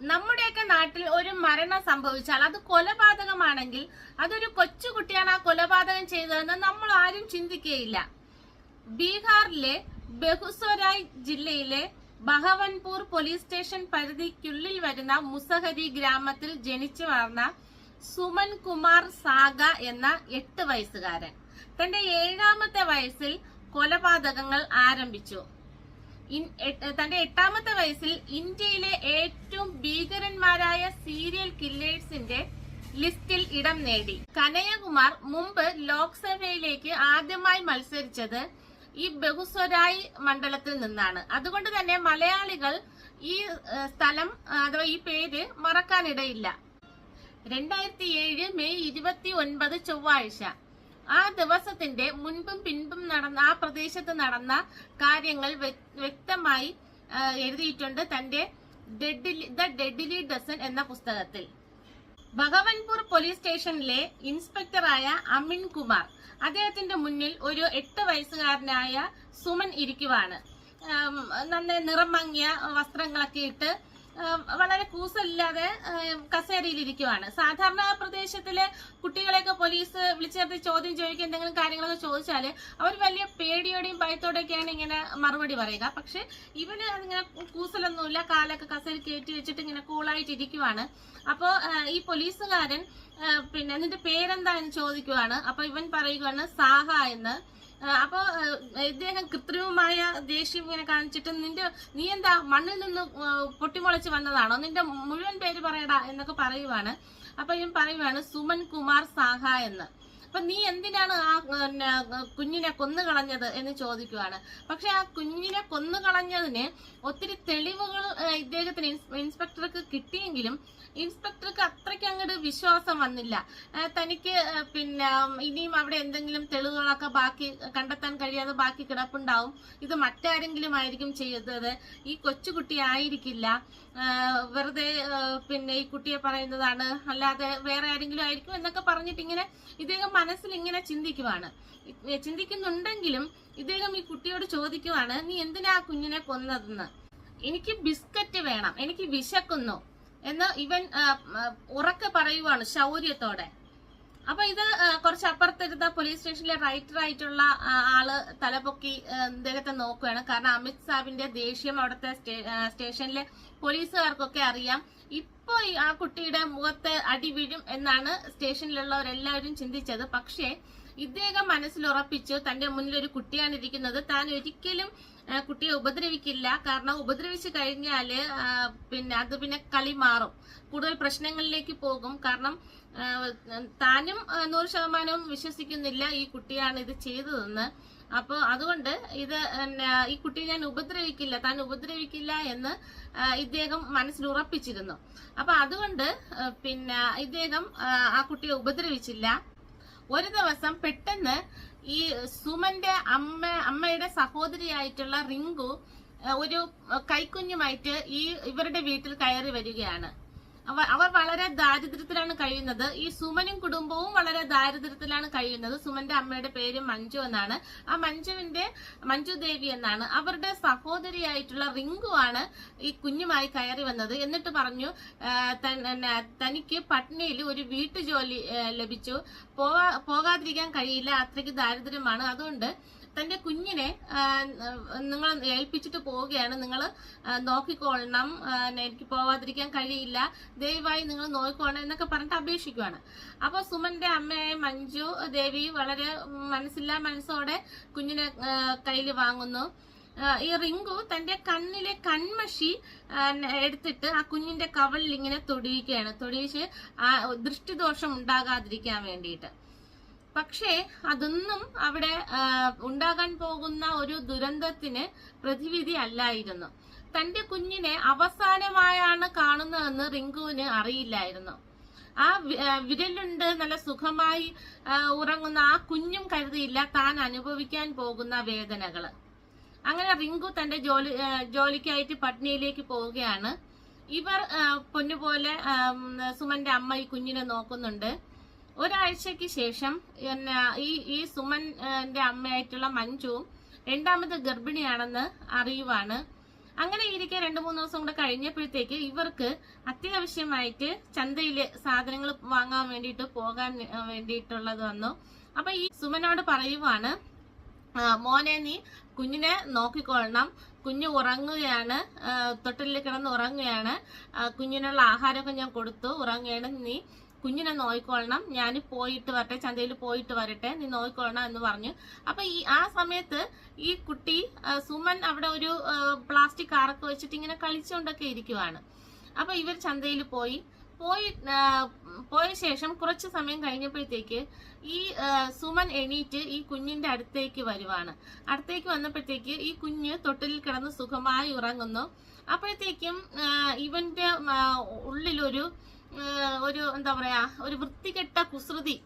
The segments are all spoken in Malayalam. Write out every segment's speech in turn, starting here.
നമ്മുടെയൊക്കെ നാട്ടിൽ ഒരു മരണം സംഭവിച്ചാൽ അത് കൊലപാതകമാണെങ്കിൽ അതൊരു കൊച്ചുകുട്ടിയാണ് ആ കൊലപാതകം ചെയ്തതെന്ന് നമ്മൾ ആരും ചിന്തിക്കുകയില്ല ബീഹാറിലെ ബഹുസ്വരായ് ജില്ലയിലെ ബഹവൻപൂർ പോലീസ് സ്റ്റേഷൻ പരിധിക്കുള്ളിൽ വരുന്ന മുസഹരി ഗ്രാമത്തിൽ ജനിച്ചു വളർന്ന സുമൻ കുമാർ സാഗ എന്ന എട്ട് വയസ്സുകാരൻ. തന്റെ ഏഴാമത്തെ വയസ്സിൽ കൊലപാതകങ്ങൾ ആരംഭിച്ചു. തന്റെ എട്ടാമത്തെ വയസ്സിൽ ഇന്ത്യയിലെ ഏറ്റവും ഭീകരന്മാരായ സീരിയൽ കില്ലേഴ്സിന്റെ ലിസ്റ്റിൽ ഇടം നേടി. കനയകുമാർ മുമ്പ് ലോക്സഭയിലേക്ക് ആദ്യമായി മത്സരിച്ചത് ഈ ബഹുസ്വരായ് മണ്ഡലത്തിൽ നിന്നാണ്. അതുകൊണ്ട് തന്നെ മലയാളികൾ ഈ സ്ഥലം അഥവാ ഈ പേര് മറക്കാനിടയില്ല. രണ്ടായിരത്തി ഏഴ് മെയ് ഇരുപത്തി ഒൻപത് ചൊവ്വാഴ്ച. ആ ദിവസത്തിന്റെ മുൻപും പിൻപും നടന്ന ആ പ്രദേശത്ത് നടന്ന കാര്യങ്ങൾ വ്യക്തമായി എഴുതിയിട്ടുണ്ട് തന്റെ ഡെഡിലി ദ ഡെഡിലി ഡസൻ എന്ന പുസ്തകത്തിൽ. ഭഗവൻപൂർ പോലീസ് സ്റ്റേഷനിലെ ഇൻസ്പെക്ടറായ അമിൻ കുമാർ അദ്ദേഹത്തിന്റെ മുന്നിൽ ഒരു എട്ട് വയസ്സുകാരനായ സുമൻ ഇരിക്കുവാണ്. നന്നായി നന്ന നിറം വസ്ത്രങ്ങളൊക്കെ ഇട്ട് വളരെ കൂസലില്ലാതെ കസേരയിലിരിക്കുവാണ്. സാധാരണ പ്രദേശത്തിലെ കുട്ടികളെയൊക്കെ പോലീസ് വിളിച്ചേർത്ത് ചോദ്യം ചോദിക്കുക എന്തെങ്കിലും കാര്യങ്ങളൊക്കെ ചോദിച്ചാൽ അവർ വലിയ പേടിയോടെയും ഭയത്തോടെയൊക്കെയാണ് ഇങ്ങനെ മറുപടി പറയുക. പക്ഷെ ഇവന് അതിങ്ങനെ കൂസലൊന്നുമില്ല. കാലൊക്കെ കസേര കയറ്റി വെച്ചിട്ട് ഇങ്ങനെ കൂളായിട്ട് ഇരിക്കുവാണ് അപ്പോ ഈ പോലീസുകാരൻ പിന്നെ നിന്റെ പേരെന്താ എന്ന് ചോദിക്കുവാണ്. അപ്പൊ ഇവൻ പറയുകയാണ് സാഹ എന്ന്. ആ, അപ്പൊ ഇദ്ദേഹം കൃത്രിമമായ ദേഷ്യം ഇങ്ങനെ കാണിച്ചിട്ട് നിന്റെ നീ എന്താ മണ്ണിൽ നിന്ന് പൊട്ടിമുളച്ച് വന്നതാണോ? നിന്റെ മുഴുവൻ പേര് പറയടാ എന്നൊക്കെ പറയുവാണ്. അപ്പൊ ഇവൻ പറയുവാണ് സുമൻ കുമാർ സാഹ എന്ന്. അപ്പൊ നീ എന്തിനാണ് ആ കുഞ്ഞിനെ കൊന്നു കളഞ്ഞത് എന്ന് ചോദിക്കുവാണ്. പക്ഷെ ആ കുഞ്ഞിനെ കൊന്നു കളഞ്ഞതിന് ഒത്തിരി തെളിവുകൾ ഇദ്ദേഹത്തിന് ഇൻസ്പെക്ടർക്ക് കിട്ടിയെങ്കിലും ഇൻസ്പെക്ടർക്ക് അത്രയ്ക്ക് അങ്ങോട്ട് വിശ്വാസം വന്നില്ല. തനിക്ക് പിന്നെ ഇനിയും അവിടെ എന്തെങ്കിലും തെളിവുകളൊക്കെ ബാക്കി കണ്ടെത്താൻ കഴിയാതെ ബാക്കി കിടപ്പുണ്ടാവും. ഇത് മറ്റാരെങ്കിലും ആയിരിക്കും ചെയ്തത്. ഈ കൊച്ചുകുട്ടി ആയിരിക്കില്ല. വെറുതെ പിന്നെ ഈ കുട്ടിയെ പറയുന്നതാണ്. അല്ലാതെ വേറെ ആരെങ്കിലും ആയിരിക്കും എന്നൊക്കെ പറഞ്ഞിട്ട് ഇങ്ങനെ ഇദ്ദേഹം മനസ്സിൽ ഇങ്ങനെ ചിന്തിക്കുവാണ്. ചിന്തിക്കുന്നുണ്ടെങ്കിലും ഇദ്ദേഹം ഈ കുട്ടിയോട് ചോദിക്കുവാണ് നീ എന്തിനാ കുഞ്ഞിനെ കൊന്നതെന്ന്? എനിക്ക് ബിസ്ക്കറ്റ് വേണം. എനിക്ക് വിശക്കുന്നു. എന്ന് ഇവൻ ഉറക്കെ പറയുവാണ് ശൗര്യത്തോടെ. അപ്പൊ ഇത് കുറച്ച് അപ്പുറത്തിരുന്ന പോലീസ് സ്റ്റേഷനിലെ റൈറ്റർ ആയിട്ടുള്ള ആൾ തലപൊക്കി ഇദ്ദേഹത്തെ നോക്കുകയാണ് കാരണം അമിത് സാബിന്റെ ദേഷ്യം അവിടുത്തെ സ്റ്റേഷനിലെ പോലീസുകാർക്കൊക്കെ അറിയാം. ഇപ്പൊ ആ കുട്ടിയുടെ മുഖത്ത് അടി വീഴും എന്നാണ് സ്റ്റേഷനിലുള്ളവരെല്ലാവരും ചിന്തിച്ചത്. പക്ഷേ ഇദ്ദേഹം മനസ്സിലുറപ്പിച്ചു തന്റെ മുന്നിൽ ഒരു കുട്ടിയാണ് ഇരിക്കുന്നത്. താൻ ഒരിക്കലും കുട്ടിയെ ഉപദ്രവിക്കില്ല. കാരണം ഉപദ്രവിച്ചു കഴിഞ്ഞാൽ പിന്നെ അത് പിന്നെ കളി മാറും. കൂടുതൽ പ്രശ്നങ്ങളിലേക്ക് പോകും. കാരണം താനും നൂറ് ശതമാനവും വിശ്വസിക്കുന്നില്ല ഈ കുട്ടിയാണ് ഇത് ചെയ്തതെന്ന്. അപ്പോൾ അതുകൊണ്ട് ഇത് ഈ കുട്ടിയെ ഞാൻ ഉപദ്രവിക്കില്ല താൻ ഉപദ്രവിക്കില്ല എന്ന് ഇദ്ദേഹം മനസ്സിൽ ഉറപ്പിച്ചിരുന്നു. അപ്പൊ അതുകൊണ്ട് പിന്നെ ഇദ്ദേഹം ആ കുട്ടിയെ ഉപദ്രവിച്ചില്ല. ഒരു ദിവസം പെട്ടെന്ന് ഈ സുമന്റെ അമ്മ അമ്മയുടെ സഹോദരിയായിട്ടുള്ള റിങ്കു ഒരു കൈക്കുഞ്ഞുമായിട്ട് ഈ ഇവരുടെ വീട്ടിൽ കയറി വരികയാണ്. അവർ വളരെ ദാരിദ്ര്യത്തിലാണ് കഴിയുന്നത്. ഈ സുമനും കുടുംബവും വളരെ ദാരിദ്ര്യത്തിലാണ് കഴിയുന്നത്. സുമന്റെ അമ്മയുടെ പേര് മഞ്ജു എന്നാണ്. ആ മഞ്ജുവിന്റെ മഞ്ജു ദേവി എന്നാണ്. അവരുടെ സഹോദരിയായിട്ടുള്ള റിങ്കു ആണ് ഈ കുഞ്ഞുമായി കയറി വന്നത്. എന്നിട്ട് പറഞ്ഞു തനിക്ക് പട്നയിൽ ഒരു വീട്ടുജോലി ലഭിച്ചു. പോവാ പോകാതിരിക്കാൻ കഴിയില്ല. അത്രയ്ക്ക് ദാരിദ്ര്യമാണ്. അതുകൊണ്ട് തന്റെ കുഞ്ഞിനെ നിങ്ങൾ ഏൽപ്പിച്ചിട്ട് പോവുകയാണ്. നിങ്ങൾ നോക്കിക്കൊള്ളണം. എനിക്ക് പോവാതിരിക്കാൻ കഴിയില്ല. ദയവായി നിങ്ങൾ നോക്കിക്കോണം എന്നൊക്കെ പറഞ്ഞിട്ട് അപേക്ഷിക്കുവാണ്. അപ്പോൾ സുമന്റെ അമ്മയായ മഞ്ജു ദേവി വളരെ മനസ്സില്ലാ മനസ്സോടെ കുഞ്ഞിനെ കയ്യിൽ വാങ്ങുന്നു. ഈ റിങ്കു തന്റെ കണ്ണിലെ കൺമഷി എടുത്തിട്ട് ആ കുഞ്ഞിന്റെ കവളിൽ ഇങ്ങനെ തൊടിയിക്കുകയാണ്. തൊടിയിച്ച് ആ ദൃഷ്ടിദോഷം ഉണ്ടാകാതിരിക്കാൻ വേണ്ടിയിട്ട്. പക്ഷേ അതൊന്നും അവിടെ ഉണ്ടാകാൻ പോകുന്ന ഒരു ദുരന്തത്തിന് പ്രതിവിധി അല്ലായിരുന്നു. തന്റെ കുഞ്ഞിനെ അവസാനമായാണ് കാണുന്നതെന്ന് റിങ്കുവിന് അറിയില്ലായിരുന്നു. ആ വിരലുണ്ട് നല്ല സുഖമായി ഉറങ്ങുന്ന ആ കുഞ്ഞും കരുതിയില്ല താൻ അനുഭവിക്കാൻ പോകുന്ന വേദനകൾ അങ്ങനെ റിങ്കു തന്റെ ജോലി ജോലിക്കായിട്ട് പട്നയിലേക്ക് പോവുകയാണ്. ഇവർ പൊന്നുപോലെ സുമന്റെ അമ്മ ഈ കുഞ്ഞിനെ നോക്കുന്നുണ്ട്. ഒരാഴ്ചക്ക് ശേഷം ഈ ഈ സുമന്റെ അമ്മയായിട്ടുള്ള മഞ്ജുവും രണ്ടാമത് ഗർഭിണിയാണെന്ന് അറിയുവാണ്. അങ്ങനെ ഇരിക്കെ രണ്ടു മൂന്ന് ദിവസം കൂടെ കഴിഞ്ഞപ്പോഴത്തേക്ക് ഇവർക്ക് അത്യാവശ്യമായിട്ട് ചന്തയിലെ സാധനങ്ങൾ വാങ്ങാൻ വേണ്ടിയിട്ട് പോകാൻ വേണ്ടിയിട്ടുള്ളത് വന്നു. അപ്പൊ ഈ സുമനോട് പറയുവാണ് മോനെ നീ കുഞ്ഞിനെ നോക്കിക്കൊള്ളണം. കുഞ്ഞ് ഉറങ്ങുകയാണ് തൊട്ടിലിൽ കിടന്ന് ഉറങ്ങുകയാണ്. കുഞ്ഞിനുള്ള ആഹാരമൊക്കെ ഞാൻ കൊടുത്തു. ഉറങ്ങുകയാണ്. നീ കുഞ്ഞിനെ നോയിക്കൊള്ളണം. ഞാൻ പോയിട്ട് വരട്ടെ ചന്തയിൽ പോയിട്ട് വരട്ടെ നീ നോയിക്കൊള്ളണം എന്ന് പറഞ്ഞു. അപ്പൊ ഈ ആ സമയത്ത് ഈ കുട്ടി സുമൻ അവിടെ ഒരു പ്ലാസ്റ്റിക് കാറൊക്കെ വെച്ചിട്ട് ഇങ്ങനെ കളിച്ചുകൊണ്ടൊക്കെ ഇരിക്കുവാണ്. അപ്പൊ ഇവർ ചന്തയിൽ പോയി. പോയി പോയ ശേഷം കുറച്ച് സമയം കഴിഞ്ഞപ്പോഴത്തേക്ക് ഈ സുമൻ എണീറ്റ് ഈ കുഞ്ഞിന്റെ അടുത്തേക്ക് വരുവാണ്. അടുത്തേക്ക് വന്നപ്പോഴത്തേക്ക് ഈ കുഞ്ഞ് തൊട്ടിലിൽ കിടന്ന് സുഖമായി ഉറങ്ങുന്നു. അപ്പോഴത്തേക്കും ഇവന്റെ ഉള്ളിലൊരു ഒരു എന്താ പറയാ ഒരു വൃത്തികെട്ട കുസൃതി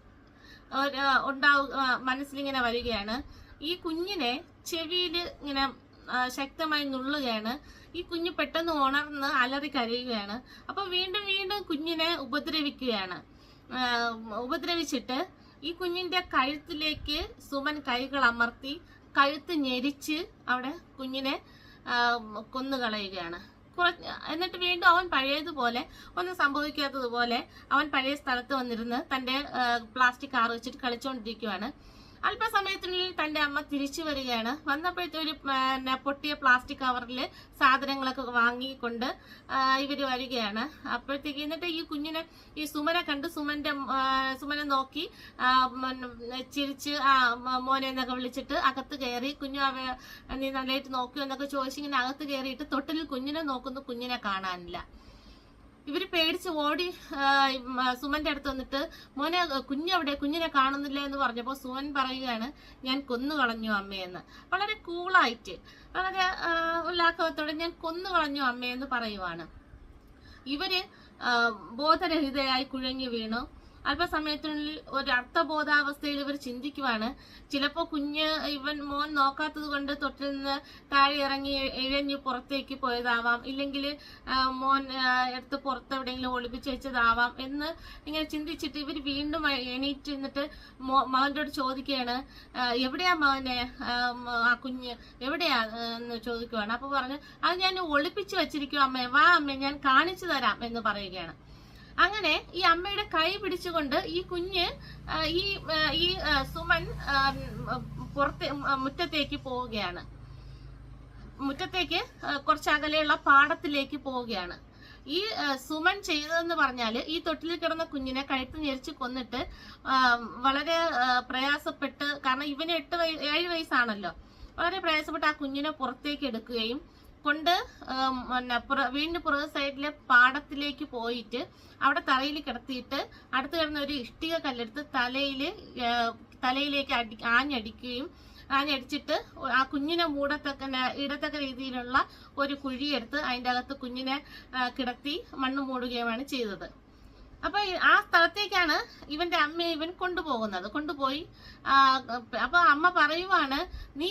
ഉണ്ടാവു മനസ്സിലിങ്ങനെ വരികയാണ്. ഈ കുഞ്ഞിനെ ചെവിയിൽ ഇങ്ങനെ ശക്തമായി നുള്ളുകയാണ്. ഈ കുഞ്ഞ് പെട്ടെന്ന് ഉണർന്ന് അലറി കരയുകയാണ്. അപ്പൊ വീണ്ടും വീണ്ടും കുഞ്ഞിനെ ഉപദ്രവിക്കുകയാണ്. ഉപദ്രവിച്ചിട്ട് ഈ കുഞ്ഞിന്റെ കഴുത്തിലേക്ക് സുമൻ കൈകൾ അമർത്തി കഴുത്ത് ഞെരിച്ച് അവിടെ കുഞ്ഞിനെ കൊന്നുകളയുകയാണ്. കുറച്ച് എന്നിട്ട് വീണ്ടും അവൻ പഴയതുപോലെ ഒന്നും സംഭവിക്കാത്തതുപോലെ അവൻ പഴയ സ്ഥലത്ത് വന്നിരുന്ന് തന്റെ പ്ലാസ്റ്റിക് കാർ വെച്ചിട്ട് കളിച്ചുകൊണ്ടിരിക്കുകയാണ് അല്പസമയത്തിനുള്ളിൽ തന്റെ അമ്മ തിരിച്ചു വരികയാണ്. വന്നപ്പോഴത്തെ ഒരു പൊട്ടിയ പ്ലാസ്റ്റിക് കവറിൽ സാധനങ്ങളൊക്കെ വാങ്ങിക്കൊണ്ട് ഇവർ വരികയാണ്. അപ്പോഴത്തേക്ക് എന്നിട്ട് ഈ കുഞ്ഞിനെ ഈ സുമനെ കണ്ട് സുമന്റെ സുമനെ നോക്കി ചിരിച്ച് ആ മോനെ എന്നൊക്കെ വിളിച്ചിട്ട് അകത്ത് കയറി കുഞ്ഞു അവ നീ നല്ലതായിട്ട് നോക്കിയോ? എന്നൊക്കെ ചോദിച്ചിങ്ങനെ അകത്ത് കയറിയിട്ട് തൊട്ടിൽ കുഞ്ഞിനെ നോക്കുന്നു കുഞ്ഞിനെ കാണാനില്ല. ഇവർ പേടിച്ച് ഓടി സുമന്റെ അടുത്ത് വന്നിട്ട് മോനെ കുഞ്ഞവിടെ കുഞ്ഞിനെ കാണുന്നില്ല? എന്ന് പറഞ്ഞപ്പോൾ സുമൻ പറയുകയാണ് ഞാൻ കൊന്നു കളഞ്ഞു അമ്മയെന്ന് വളരെ കൂളായിട്ട് വളരെ ഉല്ലാസവത്തോടെ ഞാൻ കൊന്നു കളഞ്ഞു അമ്മയെന്ന് പറയുവാണ്. ഇവർ ബോധരഹിതയായി കുഴങ്ങി വീണു. അല്പസമയത്തിനുള്ളിൽ ഒരു അർത്ഥബോധാവസ്ഥയിൽ ഇവർ ചിന്തിക്കുവാണ്. ചിലപ്പോ കുഞ്ഞ് ഇവൻ മോൻ നോക്കാത്തത് കൊണ്ട് തൊട്ടിൽ നിന്ന് താഴെ ഇറങ്ങി ഇഴഞ്ഞ് പുറത്തേക്ക് പോയതാവാം. ഇല്ലെങ്കിൽ മോൻ എടുത്ത് പുറത്ത് എവിടെയെങ്കിലും ഒളിപ്പിച്ച് വെച്ചതാവാം എന്ന് ഇങ്ങനെ ചിന്തിച്ചിട്ട് ഇവർ വീണ്ടും എണീറ്റ് നിന്നിട്ട് മകനോട് ചോദിക്കുകയാണ് എവിടെയാ മകനെ? ആ, കുഞ്ഞ് എവിടെയാ? എന്ന് ചോദിക്കുവാണ്. അപ്പൊ പറഞ്ഞു അത് ഞാൻ ഒളിപ്പിച്ചു വെച്ചിരിക്കും അമ്മേ. വാ അമ്മേ ഞാൻ കാണിച്ചു തരാം എന്ന് പറയുകയാണ്. അങ്ങനെ ഈ അമ്മയുടെ കൈ പിടിച്ചുകൊണ്ട് ഈ കുഞ്ഞ് ഈ ഈ സുമൻ പുറത്തെ മുറ്റത്തേക്ക് പോവുകയാണ്. മുറ്റത്തേക്ക് കുറച്ച് അകലെയുള്ള പാടത്തിലേക്ക് പോവുകയാണ്. ഈ സുമൻ ചെയ്തതെന്ന് പറഞ്ഞാൽ ഈ തൊട്ടിൽ കിടന്ന കുഞ്ഞിനെ കഴുത്ത് ഞെരിച്ച് കൊന്നിട്ട് വളരെ പ്രയാസപ്പെട്ട് കാരണം ഇവന് എട്ട് ഏഴ് വയസ്സാണല്ലോ. വളരെ പ്രയാസപ്പെട്ട് ആ കുഞ്ഞിനെ പുറത്തേക്ക് എടുക്കുകയും കൊണ്ട് വീണ്ടും പുറകു സൈഡിലെ പാടത്തിലേക്ക് പോയിട്ട് അവിടെ തറയിൽ കിടത്തിയിട്ട് അടുത്ത് കിടന്ന ഒരു ഇഷ്ടിക കല്ലെടുത്ത് തലയിൽ തലയിലേക്ക് അടി ആഞ്ഞടിക്കുകയും ആഞ്ഞടിച്ചിട്ട് ആ കുഞ്ഞിനെ മൂടത്തക്ക ഇടത്തക്ക രീതിയിലുള്ള ഒരു കുഴിയെടുത്ത് അതിന്റെ അകത്ത് കുഞ്ഞിനെ കിടത്തി മണ്ണ് മൂടുകയുമാണ് ചെയ്തത്. അപ്പൊ ആ സ്ഥലത്തേക്കാണ് ഇവന്റെ അമ്മ ഇവൻ കൊണ്ടുപോകുന്നത്. കൊണ്ടുപോയി അപ്പൊ അമ്മ പറയുവാണ് നീ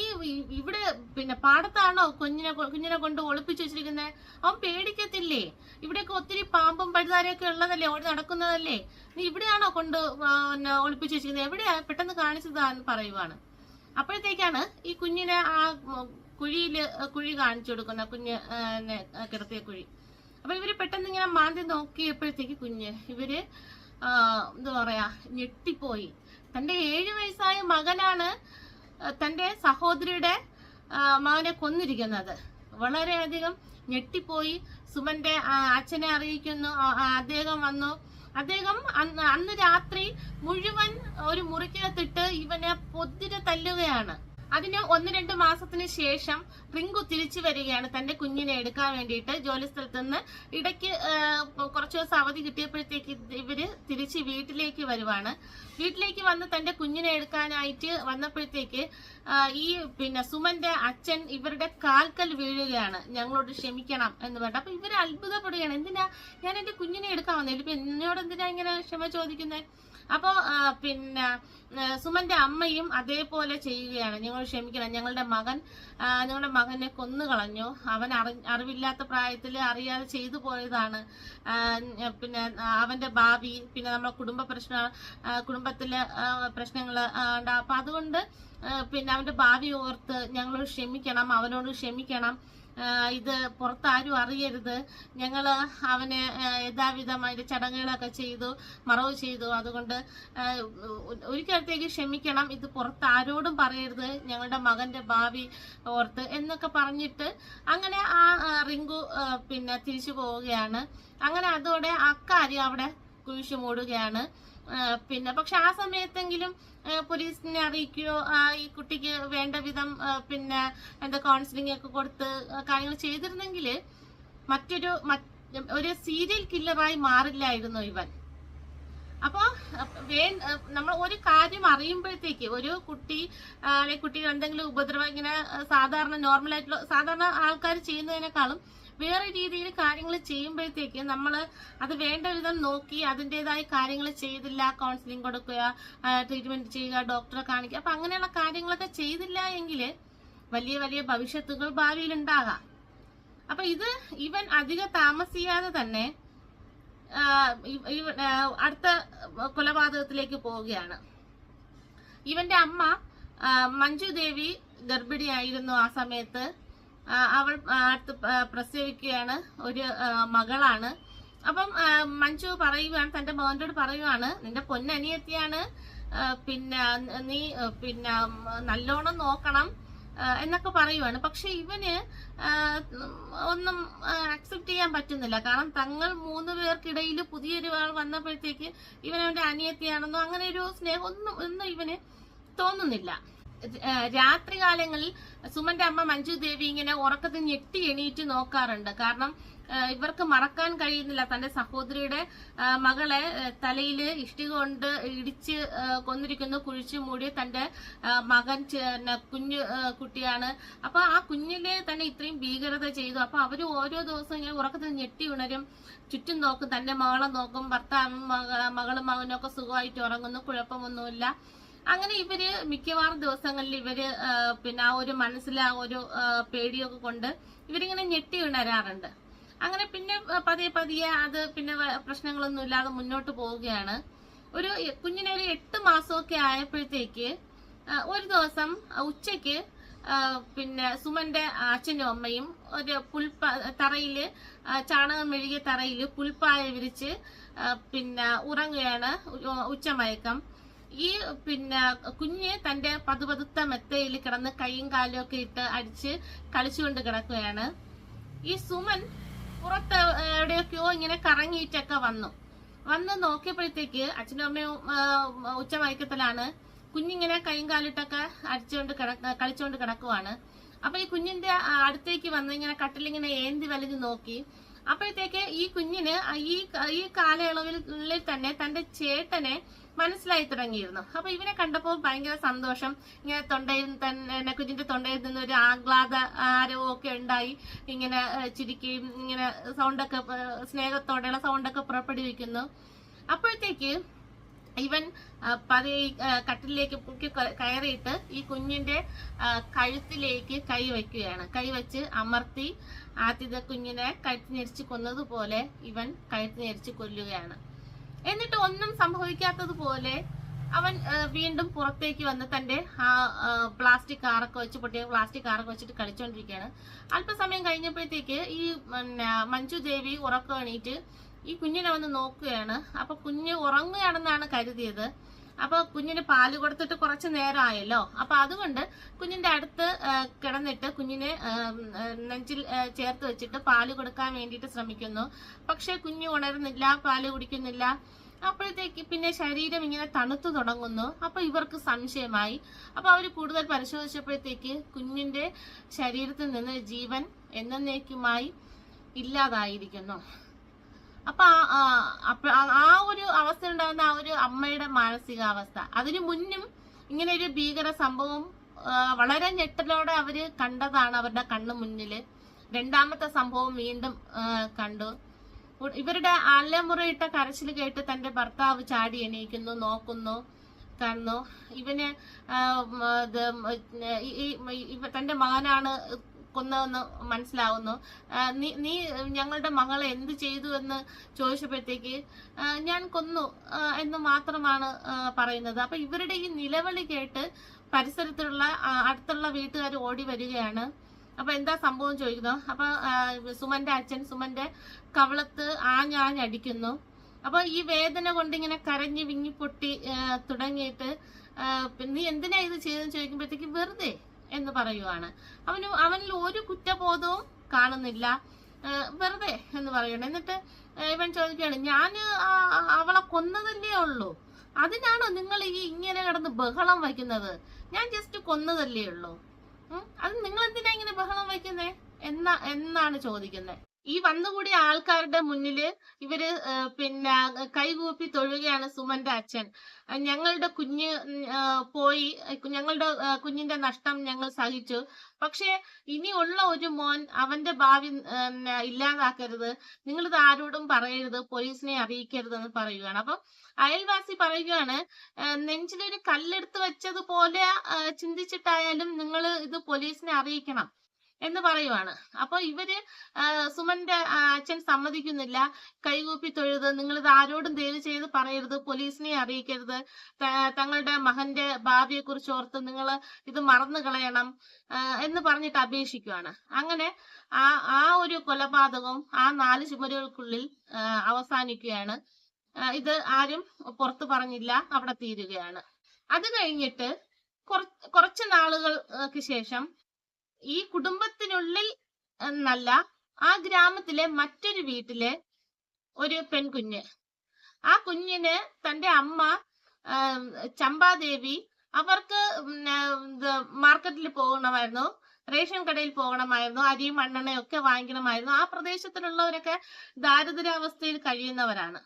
ഇവിടെ പിന്നെ പാടത്താണോ കുഞ്ഞിനെ കുഞ്ഞിനെ കൊണ്ട് ഒളിപ്പിച്ചു വെച്ചിരിക്കുന്നത് അവൻ പേടിക്കത്തില്ലേ? ഇവിടെയൊക്കെ ഒത്തിരി പാമ്പും പഴുതാരൊക്കെ ഉള്ളതല്ലേ? ഓടി നടക്കുന്നതല്ലേ? നീ ഇവിടെയാണോ കൊണ്ട് പിന്നെ ഒളിപ്പിച്ചു വെച്ചിരിക്കുന്നത് എവിടെയാ? പെട്ടെന്ന് കാണിച്ചതാന്ന് പറയുവാണ്. അപ്പോഴത്തേക്കാണ് ഈ കുഞ്ഞിനെ ആ കുഴിയിൽ കുഴി കാണിച്ചു കൊടുക്കുന്ന കുഞ്ഞ് കിടത്തിയ കുഴി. അപ്പൊ ഇവർ പെട്ടെന്ന് ഇങ്ങനെ മാന്തി നോക്കിയപ്പോഴത്തേക്ക് കുഞ്ഞ് ഇവർ എന്താ പറയാ ഞെട്ടിപ്പോയി. തന്റെ ഏഴു വയസ്സായ മകനാണ് തന്റെ സഹോദരിയുടെ മകനെ കൊന്നിരിക്കുന്നത്. വളരെയധികം ഞെട്ടിപ്പോയി. സുമന്റെ അച്ഛനെ അറിയിക്കുന്നു അദ്ദേഹം വന്നു. അദ്ദേഹം അന്ന് രാത്രി മുഴുവൻ ഒരു മുറിക്കകത്തിട്ട് ഇവനെ പൊതിരെ തല്ലുകയാണ്. അതിന് ഒന്ന് രണ്ട് മാസത്തിന് ശേഷം റിങ്കു തിരിച്ചു വരികയാണ് തന്റെ കുഞ്ഞിനെ എടുക്കാൻ വേണ്ടിയിട്ട്. ജോലിസ്ഥലത്ത് നിന്ന് ഇടയ്ക്ക് കുറച്ച് ദിവസം അവധി കിട്ടിയപ്പോഴത്തേക്ക് ഇവർ തിരിച്ച് വീട്ടിലേക്ക് വരുവാണ്. വീട്ടിലേക്ക് വന്ന് തന്റെ കുഞ്ഞിനെ എടുക്കാനായിട്ട് വന്നപ്പോഴത്തേക്ക് ഈ പിന്നെ സുമന്റെ അച്ഛൻ ഇവരുടെ കാൽക്കൽ വീഴുകയാണ്. ഞങ്ങളോട് ക്ഷമിക്കണം എന്ന് പറഞ്ഞു അപ്പൊ ഇവർ അത്ഭുതപ്പെടുകയാണ്. എന്തിനാ? ഞാൻ എന്റെ കുഞ്ഞിനെ എടുക്കാൻ വന്നേ? ഇപ്പൊ എന്നോട് എന്തിനാ ഇങ്ങനെ ക്ഷമ ചോദിക്കുന്നത് അപ്പോ പിന്നെ സുമന്റെ അമ്മയും അതേപോലെ ചെയ്യുകയാണ്. ഞങ്ങൾ ക്ഷമിക്കണം. ഞങ്ങളുടെ മകൻ ഞങ്ങളുടെ മകനെ കൊന്നുകളഞ്ഞു അവൻ അറി അറിവില്ലാത്ത പ്രായത്തിൽ അറിയാതെ ചെയ്തു പോയതാണ്. പിന്നെ അവന്റെ ഭാവി പിന്നെ നമ്മുടെ കുടുംബ പ്രശ്ന കുടുംബത്തിലെ പ്രശ്നങ്ങൾ ഉണ്ടാകും അപ്പൊ അതുകൊണ്ട് പിന്നെ അവന്റെ ഭാവി ഓർത്ത് ഞങ്ങളോട് ക്ഷമിക്കണം. അവനോട് ക്ഷമിക്കണം. ഇത് പുറത്താരും അറിയരുത്. ഞങ്ങൾ അവന് യഥാവിധമായിട്ട് ചടങ്ങുകളൊക്കെ ചെയ്തു മറവ് ചെയ്തു. അതുകൊണ്ട് ഒരു ക്ഷമിക്കണം. ഇത് പുറത്ത് ആരോടും പറയരുത്. ഞങ്ങളുടെ മകന്റെ ഭാവി ഓർത്ത് എന്നൊക്കെ പറഞ്ഞിട്ട് അങ്ങനെ ആ റിങ്കു പിന്നെ തിരിച്ചു പോവുകയാണ്. അങ്ങനെ അതോടെ അക്കാര്യം അവിടെ കുഴിച്ചു മൂടുകയാണ്. പിന്നെ പക്ഷെ ആ സമയത്തെങ്കിലും പോലീസിനെ അറിയിക്കുകയോ ആ, ഈ കുട്ടിക്ക് വേണ്ട വിധം പിന്നെ എന്താ കൗൺസിലിംഗ് ഒക്കെ കൊടുത്ത് കാര്യങ്ങൾ ചെയ്തിരുന്നെങ്കിൽ മറ്റൊരു ഒരു സീരിയൽ കില്ലറായി മാറില്ലായിരുന്നു ഇവൻ. അപ്പോ വേ നമ്മൾ ഒരു കാര്യം അറിയുമ്പോഴത്തേക്ക് ഒരു കുട്ടി അല്ലെങ്കിൽ കുട്ടികൾ എന്തെങ്കിലും ഉപദ്രവം ഇങ്ങനെ സാധാരണ നോർമൽ ആയിട്ടുള്ള സാധാരണ ആൾക്കാർ ചെയ്യുന്നതിനേക്കാളും വേറെ രീതിയിൽ കാര്യങ്ങൾ ചെയ്യുമ്പോഴത്തേക്ക് നമ്മൾ അത് വേണ്ട വിധം നോക്കി അതിന്റെതായ കാര്യങ്ങൾ ചെയ്തില്ല കൗൺസിലിംഗ് കൊടുക്കുക ട്രീറ്റ്മെന്റ് ചെയ്യുക ഡോക്ടറെ കാണിക്കുക. അപ്പൊ അങ്ങനെയുള്ള കാര്യങ്ങളൊക്കെ ചെയ്തില്ല എങ്കിൽ വലിയ വലിയ ഭവിഷ്യത്തുകൾ ഭാവിയിൽ ഉണ്ടാകാം. അപ്പൊ ഇത് ഇവൻ അധിക താമസിയാതെ തന്നെ അടുത്ത കൊലപാതകത്തിലേക്ക് പോവുകയാണ്. ഇവന്റെ അമ്മ മഞ്ജു ദേവി ഗർഭിണിയായിരുന്നു ആ സമയത്ത്. അവൾ അടുത്ത് പ്രസവിക്കുകയാണ്. ഒരു മകളാണ്. അപ്പം മഞ്ജു പറയുകയാണ് തന്റെ മോനോട് പറയുവാണ് നിന്റെ പൊന്നനിയത്തിയാണ്. പിന്നെ നീ പിന്നെ നല്ലോണം നോക്കണം എന്നൊക്കെ പറയുവാണ്. പക്ഷെ ഇവന് ഒന്നും അക്സെപ്റ്റ് ചെയ്യാൻ പറ്റുന്നില്ല. കാരണം തങ്ങൾ മൂന്ന് പേർക്കിടയിൽ പുതിയൊരു ആൾ വന്നപ്പോഴത്തേക്ക് ഇവൻ അവന്റെ അനിയത്തിയാണെന്നോ അങ്ങനെ ഒരു സ്നേഹം ഒന്നും ഒന്നും ഇവന് തോന്നുന്നില്ല. രാത്രികാലങ്ങളിൽ സുമന്റെ അമ്മ മഞ്ജു ദേവി ഇങ്ങനെ ഉറക്കത്തിൽ ഞെട്ടി എണീറ്റ് നോക്കാറുണ്ട്. കാരണം ഇവർക്ക് മറക്കാൻ കഴിയുന്നില്ല. തന്റെ സഹോദരിയുടെ മകളെ തലയിൽ ഇഷ്ടി കൊണ്ട് ഇടിച്ച് കൊന്നിരിക്കുന്ന. കുഴിച്ചു മൂടി തന്റെ മകൻ കുഞ്ഞു കുട്ടിയാണ്. അപ്പൊ ആ കുഞ്ഞിനെ തന്നെ ഇത്രയും ഭീകരത ചെയ്തു. അപ്പൊ അവർ ഓരോ ദിവസവും ഇങ്ങനെ ഉറക്കത്തിൽ ഞെട്ടി ഉണരും. ചുറ്റും നോക്കും. തന്റെ മകളെ നോക്കും. ഭർത്താവും മകളും മകനും ഒക്കെ സുഖമായിട്ട് ഉറങ്ങുന്നു. കുഴപ്പമൊന്നുമില്ല. അങ്ങനെ ഇവർ മിക്കവാറും ദിവസങ്ങളിൽ ഇവർ പിന്നെ ആ ഒരു മനസ്സിലെ ആ ഒരു പേടിയൊക്കെ കൊണ്ട് ഇവരിങ്ങനെ ഞെട്ടി ഉണരാറുണ്ട്. അങ്ങനെ പിന്നെ പതിയെ പതിയെ അത് പിന്നെ പ്രശ്നങ്ങളൊന്നും ഇല്ലാതെ മുന്നോട്ട് പോവുകയാണ്. ഒരു കുഞ്ഞിനെ ഒരു എട്ട് മാസമൊക്കെ ആയപ്പോഴത്തേക്ക് ഒരു ദിവസം ഉച്ചയ്ക്ക് പിന്നെ സുമന്റെ അച്ഛനും അമ്മയും ഒരു പുൽപ്പ തറയിൽ ചാണകം മെഴുകിയ തറയിൽ പുൽപ്പായ വിരിച്ച് പിന്നെ ഉറങ്ങുകയാണ് ഉച്ചമയക്കം. ഈ പിന്നെ കുഞ്ഞ് തന്റെ പതുപതുത്ത മെത്തയിൽ കിടന്ന് കൈയും കാലും ഒക്കെ ഇട്ട് അടിച്ച് കളിച്ചുകൊണ്ട് കിടക്കുകയാണ്. ഈ സുമൻ പുറത്ത് എവിടെയൊക്കെയോ ഇങ്ങനെ കറങ്ങിയിട്ടൊക്കെ വന്നു. വന്ന് നോക്കിയപ്പോഴത്തേക്ക് അച്ഛനും അമ്മയും ഉച്ച കുഞ്ഞിങ്ങനെ കൈയും കാലിട്ടൊക്കെ അടിച്ചുകൊണ്ട് കിടക്ക കളിച്ചുകൊണ്ട് കിടക്കുവാണ്. അപ്പൊ ഈ കുഞ്ഞിന്റെ അടുത്തേക്ക് വന്ന് ഇങ്ങനെ കട്ടിലിങ്ങനെ ഏന്തി വലിഞ്ഞു നോക്കി. അപ്പോഴത്തേക്ക് ഈ കുഞ്ഞിന് ഈ ഈ കാലയളവിൽ തന്നെ തന്റെ ചേട്ടനെ മനസ്സിലായി തുടങ്ങിയിരുന്നു. അപ്പൊ ഇവനെ കണ്ടപ്പോൾ ഭയങ്കര സന്തോഷം. ഇങ്ങനെ തൊണ്ടയിൽ തന്നെ കുഞ്ഞിന്റെ തൊണ്ടയിൽ നിന്ന് ഒരു ആഹ്ലാദ ആരവമൊക്കെ ഉണ്ടായി. ഇങ്ങനെ ചിരിക്കുകയും ഇങ്ങനെ സൗണ്ടൊക്കെ സ്നേഹത്തോടെയുള്ള സൗണ്ടൊക്കെ പുറപ്പെടുവിക്കുന്നു. അപ്പോഴത്തേക്ക് ഇവൻ പതി കട്ടിലേക്ക് കയറിയിട്ട് ഈ കുഞ്ഞിന്റെ കഴുത്തിലേക്ക് കൈ വയ്ക്കുകയാണ്. കൈ വെച്ച് അമർത്തി ആദ്യത്തെ കുഞ്ഞിനെ കഴുത്ത് ഞെരിച്ച് കൊന്നതുപോലെ ഇവൻ കഴുത്ത് ഞെരിച്ച് കൊല്ലുകയാണ്. എന്നിട്ട് ഒന്നും സംഭവിക്കാത്തതുപോലെ അവൻ വീണ്ടും പുറത്തേക്ക് വന്ന് തന്റെ ആ പ്ലാസ്റ്റിക് കാറൊക്കെ വെച്ച് പൊട്ടിയ പ്ലാസ്റ്റിക് കാറൊക്കെ വെച്ചിട്ട് കളിച്ചുകൊണ്ടിരിക്കുകയാണ് അല്പസമയം കഴിഞ്ഞപ്പോഴത്തേക്ക് ഈ മഞ്ജു ദേവി ഉറക്കം എണീറ്റ് ഈ കുഞ്ഞിനെ വന്ന് നോക്കുകയാണ്. അപ്പൊ കുഞ്ഞ് ഉറങ്ങുകയാണെന്നാണ് കരുതിയത്. അപ്പൊ കുഞ്ഞിന് പാൽ കൊടുത്തിട്ട് കുറച്ച് നേരമായല്ലോ. അപ്പൊ അതുകൊണ്ട് കുഞ്ഞിന്റെ അടുത്ത് കിടന്നിട്ട് കുഞ്ഞിനെ നെഞ്ചിൽ ചേർത്ത് വെച്ചിട്ട് പാൽ കൊടുക്കാൻ വേണ്ടിയിട്ട് ശ്രമിക്കുന്നു. പക്ഷെ കുഞ്ഞ് ഉണരുന്നില്ല പാൽ കുടിക്കുന്നില്ല. അപ്പോഴത്തേക്ക് പിന്നെ ശരീരം ഇങ്ങനെ തണുത്തു തുടങ്ങുന്നു. അപ്പൊ ഇവർക്ക് സംശയമായി. അപ്പൊ അവർ കൂടുതൽ പരിശോധിച്ചപ്പോഴത്തേക്ക് കുഞ്ഞിന്റെ ശരീരത്തിൽ നിന്ന് ജീവൻ എന്നേക്കുമായി ഇല്ലാതായിരിക്കുന്നു. അപ്പൊ ആ- ഒരു അവസ്ഥ ഉണ്ടാകുന്ന ആ ഒരു അമ്മയുടെ മാനസികാവസ്ഥ. അതിനു മുന്നും ഇങ്ങനെ ഒരു ഭീകര സംഭവം വളരെ ഞെട്ടലോടെ അവർ കണ്ടതാണ് അവരുടെ കണ്ണു മുന്നിൽ. രണ്ടാമത്തെ സംഭവം വീണ്ടും കണ്ടു. ഇവരുടെ അലമുറയിട്ട കരച്ചിൽ കേട്ട് തന്റെ ഭർത്താവ് ചാടി എണീക്കുന്നു നോക്കുന്നു കാണുന്നു ഇവന് തന്റെ മകനാണ് കൊന്നതെന്ന് മനസ്സിലാവുന്നു. നീ നീ ഞങ്ങളുടെ മകളെ എന്ത് ചെയ്തു എന്ന് ചോദിച്ചപ്പോഴത്തേക്ക് ഞാൻ കൊന്നു എന്ന് മാത്രമാണ് പറയുന്നത്. അപ്പൊ ഇവരുടെ ഈ നിലവിളി കേട്ട് പരിസരത്തുള്ള അടുത്തുള്ള വീട്ടുകാർ ഓടി വരികയാണ്. അപ്പൊ എന്താ സംഭവം ചോദിക്കുന്നു. അപ്പൊ സുമന്റെ അച്ഛൻ സുമന്റെ കവളത്ത് ആഞ്ഞാഞ്ഞടിക്കുന്നു. അപ്പൊ ഈ വേദന കൊണ്ട് ഇങ്ങനെ കരഞ്ഞ് വിങ്ങി പൊട്ടി തുടങ്ങിയിട്ട് നീ എന്തിനാ ഇത് ചെയ്തെന്ന് ചോദിക്കുമ്പോഴത്തേക്ക് വെറുതെ എന്ന് പറയുവാണ്. അവന് അവനിൽ ഒരു കുറ്റബോധവും കാണുന്നില്ല. വെറുതെ എന്ന് പറയുന്നു എന്നിട്ട് ഇവൻ ചോദിക്കുകയാണ് ഞാൻ അവളെ കൊന്നതല്ലേ ഉള്ളൂ? അതിനാണോ നിങ്ങൾ ഈ ഇങ്ങനെ കിടന്ന് ബഹളം വയ്ക്കുന്നത്? ഞാൻ ജസ്റ്റ് കൊന്നതല്ലേ ഉള്ളൂ? അത് നിങ്ങൾ എന്തിനാ ഇങ്ങനെ ബഹളം വയ്ക്കുന്നേ? എന്നാ എന്നാണ് ചോദിക്കുന്നത്. ഈ വന്നുകൂടിയ ആൾക്കാരുടെ മുന്നിൽ ഇവർ പിന്നെ കൈകൂപ്പി തൊഴുകയാണ് സുമന്റെ അച്ഛൻ. ഞങ്ങളുടെ കുഞ്ഞ് പോയി ഞങ്ങളുടെ കുഞ്ഞിന്റെ നഷ്ടം ഞങ്ങൾ സഹിച്ചു. പക്ഷേ ഇനിയുള്ള ഒരു മോൻ അവന്റെ ഭാവി ഇല്ലാതാക്കരുത്. നിങ്ങൾ ആരോടും പറയരുത്. പോലീസിനെ അറിയിക്കരുത് എന്ന് പറയുകയാണ്. അപ്പം അയൽവാസി പറയുകയാണ് നെഞ്ചിലൊരു കല്ലെടുത്ത് വെച്ചതുപോലെ പോലെ ചിന്തിച്ചിട്ടായാലും നിങ്ങൾ ഇത് പോലീസിനെ അറിയിക്കണം. എന്ന് പറയുവാണ്. അപ്പൊ ഇവർ സുമന്റെ അച്ഛൻ സമ്മതിക്കുന്നില്ല. കൈകൂപ്പി തൊഴുത് നിങ്ങൾ ഇത് ആരോടും ദയവ് ചെയ്ത് പറയരുത് പോലീസിനെ അറിയിക്കരുത് തങ്ങളുടെ മകന്റെ ഭാവിയെ കുറിച്ച് ഓർത്ത് നിങ്ങൾ ഇത് മറന്നു കളയണം എന്ന് പറഞ്ഞിട്ട് അപേക്ഷിക്കുവാണ്. അങ്ങനെ ആ ആ ഒരു കൊലപാതകവും ആ നാല് ചുമരുകൾക്കുള്ളിൽ അവസാനിക്കുകയാണ്. ഇത് ആരും പുറത്തു പറഞ്ഞില്ല അവിടെ തീരുകയാണ്. അത് കഴിഞ്ഞിട്ട് കുറച്ച് നാളുകൾക്ക് ശേഷം ഈ കുടുംബത്തിനുള്ളിൽ എന്നല്ല ആ ഗ്രാമത്തിലെ മറ്റൊരു വീട്ടിലെ ഒരു പെൺകുഞ്ഞ്. ആ കുഞ്ഞിന് തന്റെ അമ്മ ചമ്പാദേവി അവർക്ക് മാർക്കറ്റിൽ പോകണമായിരുന്നു റേഷൻ കടയിൽ പോകണമായിരുന്നു അരിയും മണ്ണെണ്ണയും ഒക്കെ വാങ്ങിക്കണമായിരുന്നു. ആ പ്രദേശത്തിലുള്ളവരൊക്കെ ദാരിദ്ര്യാവസ്ഥയിൽ കഴിയുന്നവരാണ്.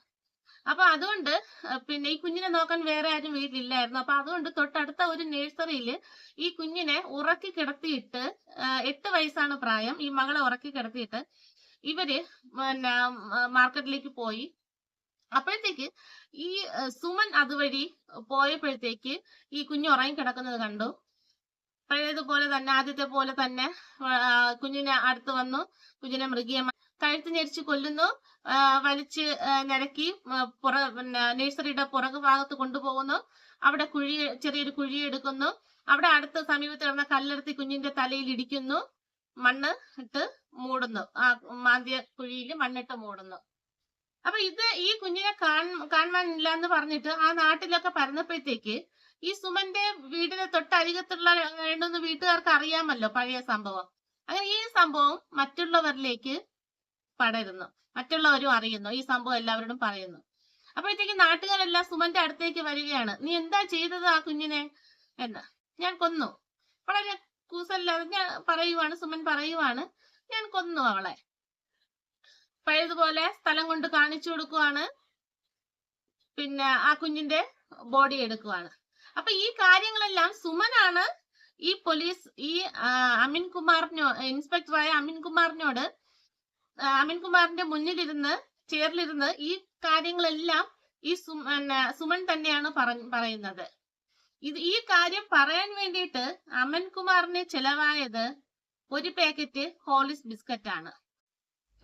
അപ്പൊ അതുകൊണ്ട് പിന്നെ ഈ കുഞ്ഞിനെ നോക്കാൻ വേറെ ആരും വീട്ടിലില്ലായിരുന്നു. അപ്പൊ അതുകൊണ്ട് തൊട്ടടുത്ത ഒരു നഴ്സറിയിൽ ഈ കുഞ്ഞിനെ ഉറക്കി കിടത്തിയിട്ട് എട്ട് വയസ്സാണ് പ്രായം. ഈ മകളെ ഉറക്കി കിടത്തിയിട്ട് ഇവർ പിന്നെ മാർക്കറ്റിലേക്ക് പോയി. അപ്പോഴത്തേക്ക് ഈ സുമൻ അതുവഴി പോയപ്പോഴത്തേക്ക് ഈ കുഞ്ഞ് ഉറങ്ങി കിടക്കുന്നത് കണ്ടു. പഴയതുപോലെ തന്നെ ആദ്യത്തെ പോലെ തന്നെ കുഞ്ഞിനെ അടുത്ത് വന്നു. കുഞ്ഞിനെ മൃഗീയമായി കഴുത്ത് ഞെരിച്ച് കൊല്ലുന്നു. വലിച്ച് നിരക്കി പുറ നഴ്സറിയുടെ പുറകു ഭാഗത്ത് കൊണ്ടുപോകുന്നു. അവിടെ കുഴി ചെറിയൊരു കുഴി എടുക്കുന്നു. അവിടെ അടുത്ത സമീപത്ത് കിടന്ന കല്ലെടുത്ത് കുഞ്ഞിന്റെ തലയിൽ ഇടിക്കുന്നു. മണ്ണ് ഇട്ട് മൂടുന്നു. ആ മാന്തിയ കുഴിയിൽ മണ്ണിട്ട് മൂടുന്നു. അപ്പൊ ഇത് ഈ കുഞ്ഞിനെ കാണാനില്ല എന്ന് പറഞ്ഞിട്ട് ആ നാട്ടിലൊക്കെ പരന്നപ്പോഴത്തേക്ക് ഈ സുമന്റെ വീടിന് തൊട്ടരികത്തുള്ള രണ്ടൊന്ന് വീട്ടുകാർക്ക് അറിയാമല്ലോ പഴയ സംഭവം. അങ്ങനെ ഈ സംഭവം മറ്റുള്ളവരിലേക്ക് പടരുന്നു. മറ്റുള്ളവരും അറിയുന്നു. ഈ സംഭവം എല്ലാവരോടും പറയുന്നു. അപ്പോഴത്തേക്ക് നാട്ടുകാരെല്ലാം സുമന്റെ അടുത്തേക്ക് വരികയാണ്. നീ എന്താ ചെയ്തത് ആ കുഞ്ഞിനെ? എന്ന്. ഞാൻ കൊന്നു. വളരെ കൂസല്ലാതെ ഞാൻ പറയുവാണ് സുമൻ പറയുവാണ്. ഞാൻ കൊന്നു അവളെ. പഴയതുപോലെ സ്ഥലം കൊണ്ട് കാണിച്ചു കൊടുക്കുവാണ്. പിന്നെ ആ കുഞ്ഞിന്റെ ബോഡി എടുക്കുവാണ്. അപ്പൊ ഈ കാര്യങ്ങളെല്ലാം സുമനാണ് ഈ പോലീസ് ഈ അമിൻ കുമാറിനോ ഇൻസ്പെക്ടറായ അമിൻ കുമാറിനോട് ആ, അമിൻ കുമാറിന്റെ മുന്നിലിരുന്ന് ചേറിലിരുന്ന് ഈ കാര്യങ്ങളെല്ലാം ഈ സുമൻ തന്നെയാണ് പറയുന്നത്. ഇത് ഈ കാര്യം പറയാൻ വേണ്ടിയിട്ട് അമൻ കുമാറിന് ചെലവായത് ഒരു പാക്കറ്റ് ഹോളിസ് ബിസ്ക്കറ്റ് ആണ്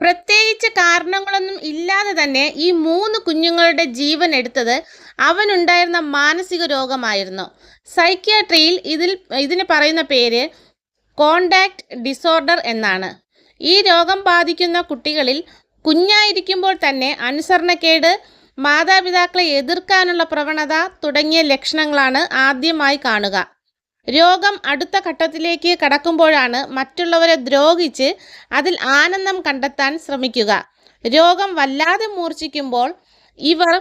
പ്രത്യേകിച്ച് കാരണങ്ങളൊന്നും ഇല്ലാതെ തന്നെ ഈ മൂന്ന് കുഞ്ഞുങ്ങളുടെ ജീവൻ എടുത്തത് അവനുണ്ടായിരുന്ന മാനസിക രോഗമായിരുന്നു. സൈക്യാട്രിയിൽ ഇതിൽ ഇതിന് പറയുന്ന പേര് കോണ്ടാക്ട് ഡിസോർഡർ എന്നാണ്. ഈ രോഗം ബാധിക്കുന്ന കുട്ടികളിൽ കുഞ്ഞായിരിക്കുമ്പോൾ തന്നെ അനുസരണക്കേട് മാതാപിതാക്കളെ എതിർക്കാനുള്ള പ്രവണത തുടങ്ങിയ ലക്ഷണങ്ങളാണ് ആദ്യമായി കാണുക. രോഗം അടുത്ത ഘട്ടത്തിലേക്ക് കടക്കുമ്പോഴാണ് മറ്റുള്ളവരെ ദ്രോഹിച്ച് അതിൽ ആനന്ദം കണ്ടെത്താൻ ശ്രമിക്കുക. രോഗം വല്ലാതെ മൂർച്ഛിക്കുമ്പോൾ ഇവർ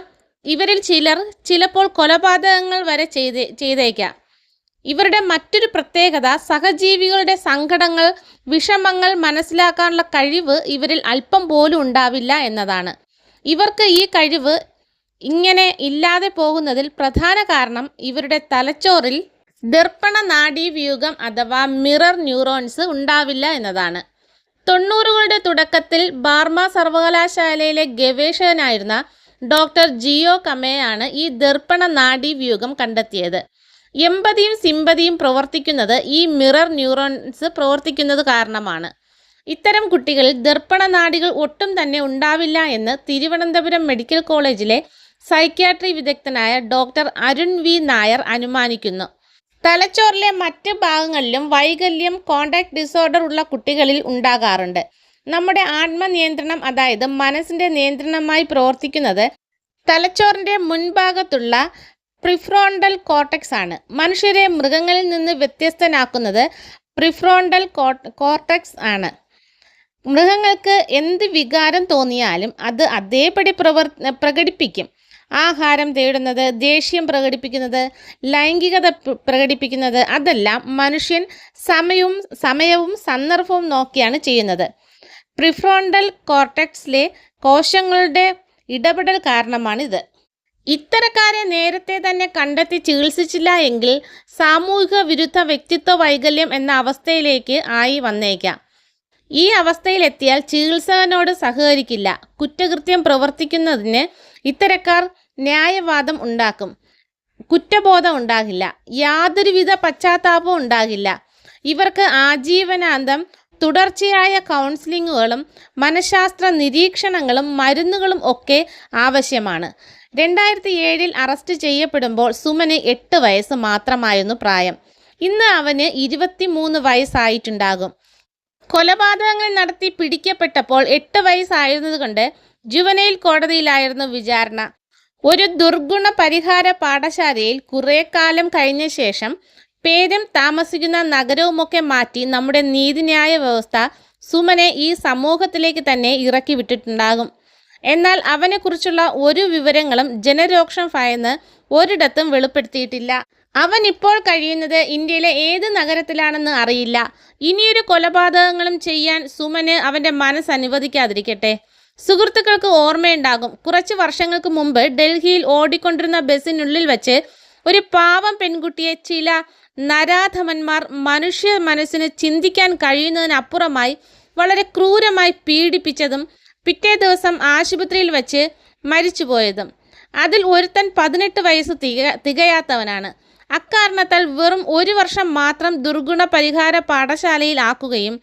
ഇവരിൽ ചിലർ ചിലപ്പോൾ കൊലപാതകങ്ങൾ വരെ ചെയ്തേ ചെയ്തേക്കാം. ഇവരുടെ മറ്റൊരു പ്രത്യേകത സഹജീവികളുടെ സങ്കടങ്ങൾ വിഷമങ്ങൾ മനസ്സിലാക്കാനുള്ള കഴിവ് ഇവരിൽ അല്പം പോലും ഉണ്ടാവില്ല എന്നതാണ്. ഇവർക്ക് ഈ കഴിവ് ഇങ്ങനെ ഇല്ലാതെ പോകുന്നതിൽ പ്രധാന കാരണം ഇവരുടെ തലച്ചോറിൽ ദർപ്പണ നാഡീവ്യൂഹം അഥവാ മിറർ ന്യൂറോൺസ് ഉണ്ടാവില്ല എന്നതാണ്. തൊണ്ണൂറുകളുടെ തുടക്കത്തിൽ ബാർമ സർവകലാശാലയിലെ ഗവേഷകനായിരുന്ന ഡോക്ടർ ജിയോ കമേയാണ് ഈ ദർപ്പണ നാഡീവ്യൂഹം കണ്ടെത്തിയത്. എമ്പതിയും സിമ്പതിയും പ്രവർത്തിക്കുന്നത് ഈ മിറർ ന്യൂറോൺസ് പ്രവർത്തിക്കുന്നത് കാരണമാണ്. ഇത്തരം കുട്ടികളിൽ ദർപ്പണ നാടികൾ ഒട്ടും തന്നെ ഉണ്ടാവില്ല എന്ന് തിരുവനന്തപുരം മെഡിക്കൽ കോളേജിലെ സൈക്യാട്രി വിദഗ്ധനായ ഡോക്ടർ അരുൺ വി നായർ അനുമാനിക്കുന്നു. തലച്ചോറിലെ മറ്റ് ഭാഗങ്ങളിലും വൈകല്യം കോണ്ടാക്ട് ഡിസോർഡർ ഉള്ള കുട്ടികളിൽ ഉണ്ടാകാറുണ്ട്. നമ്മുടെ ആത്മനിയന്ത്രണം അതായത് മനസ്സിന്റെ നിയന്ത്രണമായി പ്രവർത്തിക്കുന്നത് തലച്ചോറിന്റെ മുൻഭാഗത്തുള്ള പ്രിഫ്രോണ്ടൽ കോർട്ടക്സ് ആണ്. മനുഷ്യരെ മൃഗങ്ങളിൽ നിന്ന് വ്യത്യസ്തനാക്കുന്നത് പ്രിഫ്രോണ്ടൽ കോർട്ടക്സ് ആണ്. മൃഗങ്ങൾക്ക് എന്ത് വികാരം തോന്നിയാലും അത് അതേപടി പ്രവർ പ്രകടിപ്പിക്കും. ആഹാരം തേടുന്നത് ദേഷ്യം പ്രകടിപ്പിക്കുന്നത് ലൈംഗികത പ്ര- പ്രകടിപ്പിക്കുന്നത് അതെല്ലാം മനുഷ്യൻ സമയവും സമയവും സന്ദർഭവും നോക്കിയാണ് ചെയ്യുന്നത്. പ്രിഫ്രോണ്ടൽ കോർട്ടക്സിലെ കോശങ്ങളുടെ ഇടപെടൽ കാരണമാണിത്. ഇത്തരക്കാരെ നേരത്തെ തന്നെ കണ്ടെത്തി ചികിത്സിച്ചില്ല എങ്കിൽ സാമൂഹിക വിരുദ്ധ വ്യക്തിത്വ വൈകല്യം എന്ന അവസ്ഥയിലേക്ക് ആയി വന്നേക്കാം. ഈ അവസ്ഥയിലെത്തിയാൽ ചികിത്സകനോട് സഹകരിക്കില്ല. കുറ്റകൃത്യം പ്രവർത്തിക്കുന്നതിന് ഇത്തരക്കാർ ന്യായവാദം ഉണ്ടാക്കും. കുറ്റബോധം ഉണ്ടാകില്ല. യാതൊരുവിധ പശ്ചാത്താപവും ഉണ്ടാകില്ല. ഇവർക്ക് ആജീവനാന്തം തുടർച്ചയായ കൗൺസിലിങ്ങുകളും മനഃശാസ്ത്ര നിരീക്ഷണങ്ങളും മരുന്നുകളും ഒക്കെ ആവശ്യമാണ്. രണ്ടായിരത്തി ഏഴിൽ അറസ്റ്റ് ചെയ്യപ്പെടുമ്പോൾ സുമന് എട്ട് വയസ്സ് മാത്രമായിരുന്നു പ്രായം. ഇന്ന് അവന് ഇരുപത്തിമൂന്ന് വയസ്സായിട്ടുണ്ടാകും. കൊലപാതകങ്ങൾ നടത്തി പിടിക്കപ്പെട്ടപ്പോൾ എട്ട് വയസ്സായിരുന്നതുകൊണ്ട് ജുവനൈൽ കോടതിയിലായിരുന്നു വിചാരണ. ഒരു ദുർഗുണ പരിഹാര പാഠശാലയിൽ കുറേ കാലം കഴിഞ്ഞ ശേഷം പേരും താമസിക്കുന്ന നഗരവുമൊക്കെ മാറ്റി നമ്മുടെ നീതിന്യായ വ്യവസ്ഥ സുമനെ ഈ സമൂഹത്തിലേക്ക് തന്നെ ഇറക്കി വിട്ടിട്ടുണ്ടാകും. എന്നാൽ അവനെക്കുറിച്ചുള്ള ഒരു വിവരങ്ങളും ജനരോക്ഷം ഭയന്ന് ഒരിടത്തും വെളിപ്പെടുത്തിയിട്ടില്ല. അവൻ ഇപ്പോൾ കഴിയുന്നത് ഇന്ത്യയിലെ ഏത് നഗരത്തിലാണെന്ന് അറിയില്ല. ഇനിയൊരു കൊലപാതകങ്ങളും ചെയ്യാൻ സുമന് അവന്റെ മനസ്സ് അനുവദിക്കാതിരിക്കട്ടെ. സുഹൃത്തുക്കൾക്ക് ഓർമ്മയുണ്ടാകും. കുറച്ച് വർഷങ്ങൾക്ക് മുമ്പ് ഡൽഹിയിൽ ഓടിക്കൊണ്ടിരുന്ന ബസ്സിനുള്ളിൽ വെച്ച് ഒരു പാവം പെൺകുട്ടിയെ ചില നരാധമന്മാർ മനുഷ്യ മനസ്സിന് ചിന്തിക്കാൻ കഴിയുന്നതിനപ്പുറമായി വളരെ ക്രൂരമായി പീഡിപ്പിച്ചതും പിറ്റേ ദിവസം ആശുപത്രിയിൽ വെച്ച് മരിച്ചുപോയതും. അതിൽ ഒരുത്തൻ പതിനെട്ട് വയസ്സ് തിക തികയാത്തവനാണ്. അക്കാരണത്താൽ വെറും ഒരു വർഷം മാത്രം ദുർഗുണ പരിഹാര പാഠശാലയിൽ ആക്കുകയും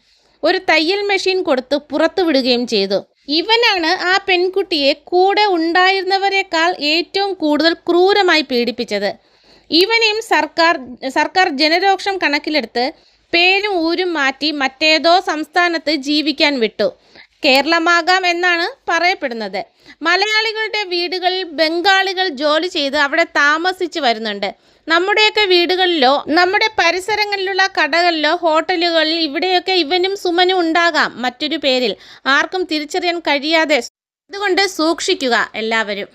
ഒരു തയ്യൽ മെഷീൻ കൊടുത്ത് പുറത്തു വിടുകയും ചെയ്തു. ഇവനാണ് ആ പെൺകുട്ടിയെ കൂടെ ഉണ്ടായിരുന്നവരെക്കാൾ ഏറ്റവും കൂടുതൽ ക്രൂരമായി പീഡിപ്പിച്ചത്. ഇവനെയും സർക്കാർ സർക്കാർ ജനരോക്ഷം കണക്കിലെടുത്ത് പേരും ഊരും മാറ്റി മറ്റേതോ സംസ്ഥാനത്ത് ജീവിക്കാൻ വിട്ടു. കേരളമാകാം എന്നാണ് പറയപ്പെടുന്നത്. മലയാളികളുടെ വീടുകളിൽ ബംഗാളികൾ ജോലി ചെയ്ത് അവിടെ താമസിച്ച് വരുന്നുണ്ട്. നമ്മുടെയൊക്കെ വീടുകളിലോ നമ്മുടെ പരിസരങ്ങളിലുള്ള കടകളിലോ ഹോട്ടലുകളിൽ ഇവിടെയൊക്കെ ഇവനും സുമനും ഉണ്ടാകാം മറ്റൊരു പേരിൽ. ആർക്കും തിരിച്ചറിയാൻ കഴിയാതെ അതുകൊണ്ട് സൂക്ഷിക്കുക എല്ലാവരും.